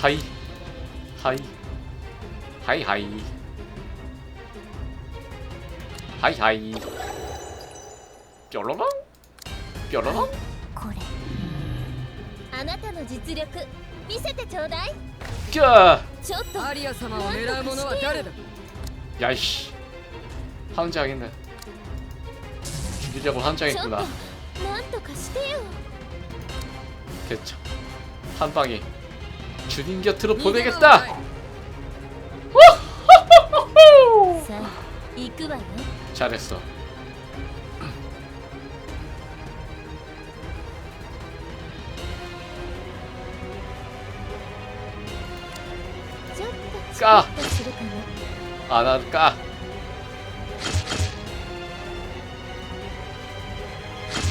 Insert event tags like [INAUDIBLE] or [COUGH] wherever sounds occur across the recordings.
하이 하이 하이 하이 하이 하이 뾰로롱 뾰로롱 これあなたの実力見せてちょうだい 꺄 ちょっとアリア様を狙う者は誰だ 야이씨 환장했네 죽이려고 ちょっと 환장했구나 なんとかしてよ 됐죠 한 방에 주님 곁으로 보내겠다. 뭐 잘했어. 까. 아, 난 까.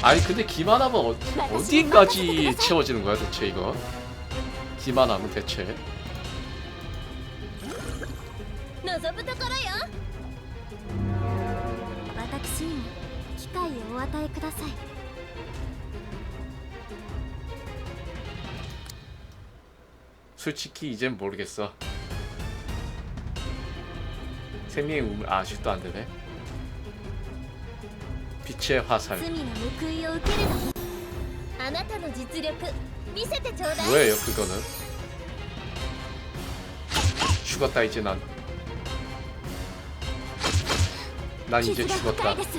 아니 근데 기만하면 어, 어디까지 채워지는 거야 도대체 이거? 기만함 대체. 솔직히 이젠 모르겠어. 세미의 우물 아, 아직도 안되네. 빛의 화살. あなたの実力見せてちょうだい 뭐예요 그거는? 죽었다 이제 난. 난 이제 傷が 죽었다. 深いです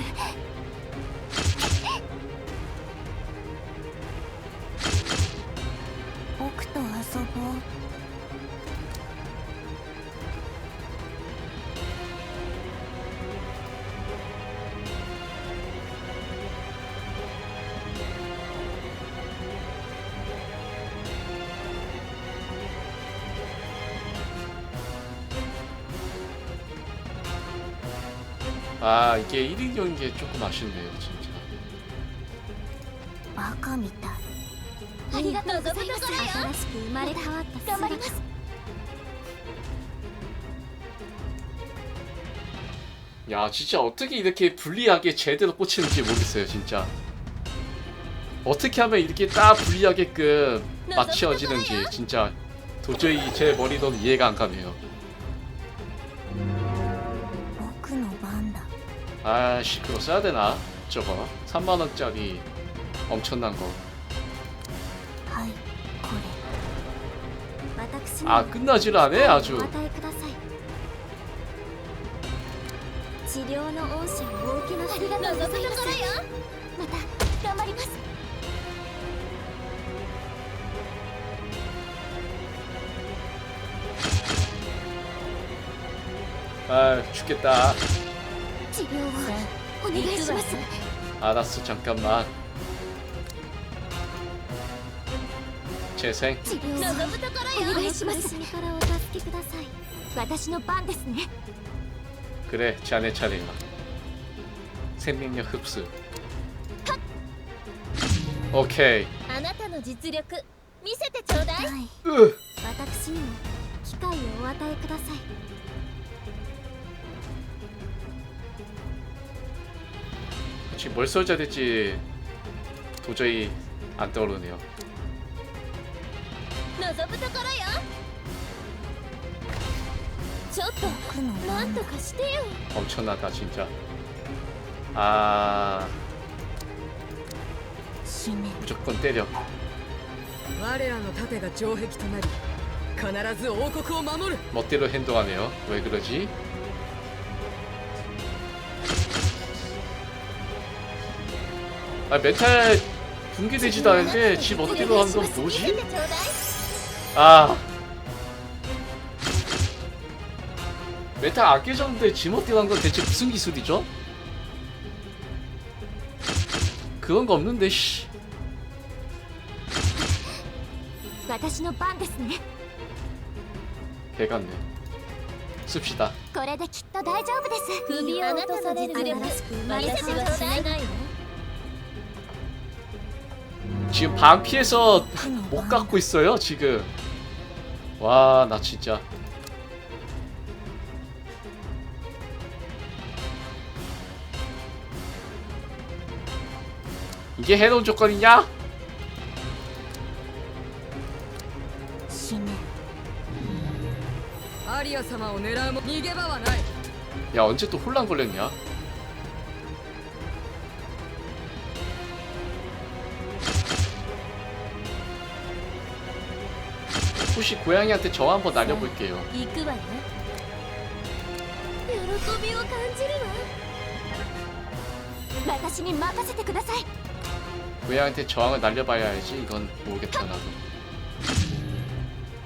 아 이게 1인용인 게 조금 아쉽네요 진짜. バカみたいありがとうございます新しく生まれ変わった姿頑張ります。 야 진짜 어떻게 이렇게 불리하게 제대로 꽂히는지 모르겠어요 진짜. 어떻게 하면 이렇게 딱 불리하게끔 맞춰지는지 진짜 도저히 제 머리로는 이해가 안 가네요. 아씨 그거 써야 되나? 저거 3만 원짜리 엄청난 거. 아 끝나질 않네 아주. 아 죽겠다. 治療をさお願いします 알았어 잠깐만. 재생. 治療を望むところよお願いします苦しみからお助けください私の番ですね 그래 자네 차례야. 생명력 흡수. 오케이. あなたの実力見せてちょうだいはい 으. 私にも機会をお与えください 지금 뭘 써야 될지 도저히 안 떠오르네요. 望むところよちょっと僕のなん番だとかしてよ 엄청나다 진짜. 아 死ね 무조건 때려. 我らの盾が城壁となり必ず王国を守る 멋대로 행동하네요. 왜 그러지? 아 멘탈 붕괴되지도 않은데 지 멋대로 하는 건 見せ 뭐지? てちょうだい 아 멘탈 안 깨졌는데 지 멋대로 한 건 대체 무슨 기술이죠? 그런 거 없는데 씨 私の番ですね 개같네 씁시다 これできっと大丈夫です首を落とされる新しく生まれ見せて変わったちょうだい 지금 방피해서 [LAUGHS] 못 갖고 있어요 지금 와 나 진짜 이게 해놓은 조건이냐? 야 언제 또 혼란 걸렸냐? 혹시 고양이한테 저 한번 날려볼게요. 行くわよ喜びを感じるわ私に任せてください 고양이한테 저항을 날려봐야 알지. 이건 모르겠다 나도.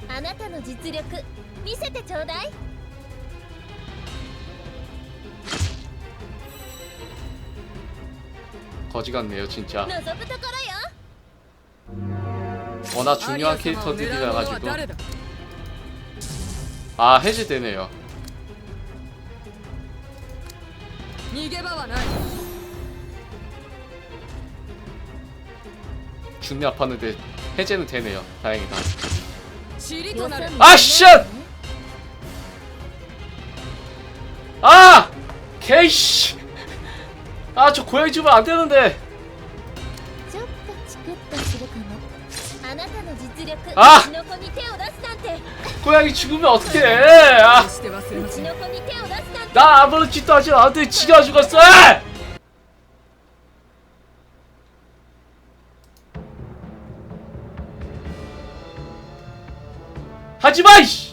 あなたの実力見せてちょうだい 거지 같네요 진짜. 望むところよ 워낙 중요한 캐릭터들이라 가지고. 아 해제되네요. 중이 아팠는데 해제는 되네요. 다행이다. 아 쉣! 아! 개이씨! 아 저 고양이 주면 안되는데. 아! 고양이 죽으면 어떻게 해! 아! 나 아무런 짓도 하지 않았는데 지가 죽었어! 아! 하지마! 이씨!